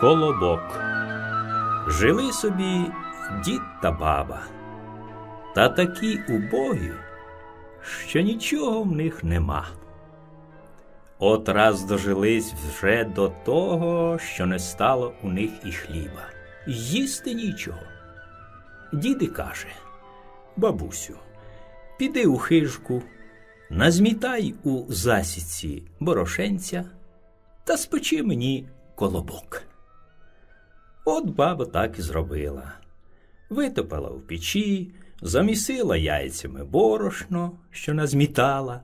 Колобок. Жили собі дід та баба, та такі убогі, що нічого в них нема. От раз дожились вже до того, що не стало у них і хліба. Їсти нічого. Діди каже, бабусю, піди у хижку, назмітай у засідці борошенця та спечи мені колобок. От баба так і зробила. Витопила в печі, замісила яйцями борошно, що назмітала,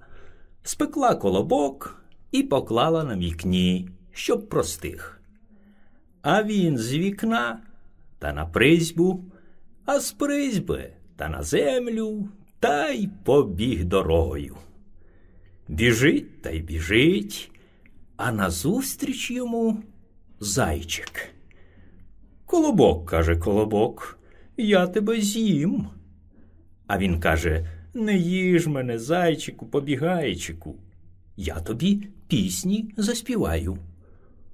спекла колобок і поклала на вікні, щоб простих. А він з вікна та на призьбу, а з призьби та на землю, та й побіг дорогою. Біжить та й біжить, а назустріч йому зайчик. Колобок, каже колобок, я тебе з'їм. А він каже: Не їж мене, зайчику, побігайчику. Я тобі пісні заспіваю.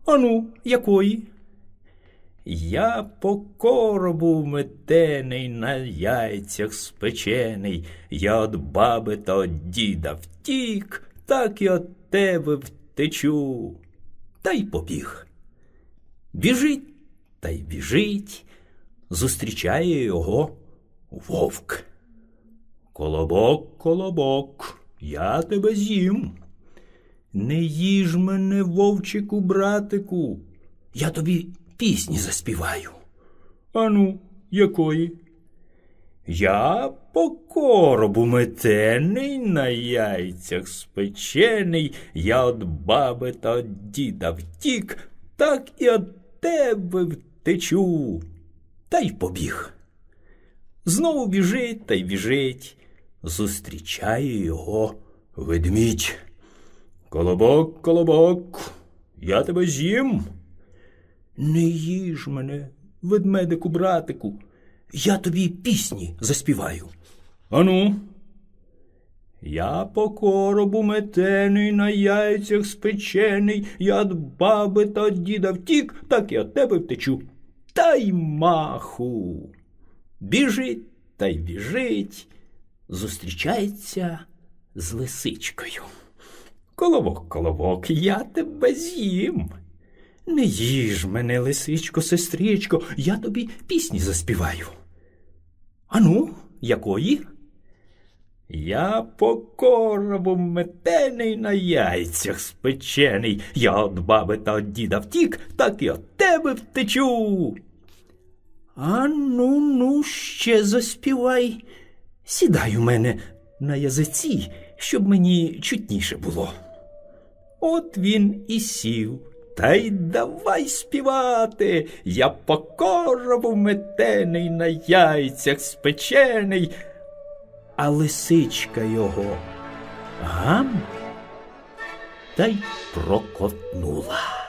Ану, якої? Я по коробу метений на яйцях спечений, я от баби та от діда втік, так і от тебе втечу. Та й побіг. Біжить та й біжить, зустрічає його вовк. Колобок, колобок, я тебе з'їм. Не їж мене, вовчику, братику, я тобі пісні заспіваю. Ану, якої? Я по коробу метений, на яйцях спечений, я от баби та от діда втік, так і от тебе втечу. Та й побіг. Знову біжить та й біжить, зустрічає його ведмідь. Колобок, колобок, я тебе з'їм. Не їж мене, ведмедику, братику, я тобі пісні заспіваю. Ану. Я по коробу метений, на яйцях спечений, я от баби та діда втік, так от тебе втечу. Та й маху. Біжить та й біжить, зустрічається з лисичкою. Колобок, колобок, я тебе з'їм. Не їж мене, лисичко, сестричко, я тобі пісні заспіваю. Ану, якої? Я по коробу метений на яйцях спечений, я от баби та от діда втік, так і от тебе втечу. А ну, ну, ще заспівай. Сідай у мене на язиці, щоб мені чутніше було. От він і сів. Та й давай співати. Я по коробу метений на яйцях спечений, а лисичка його гам та й прокотнула.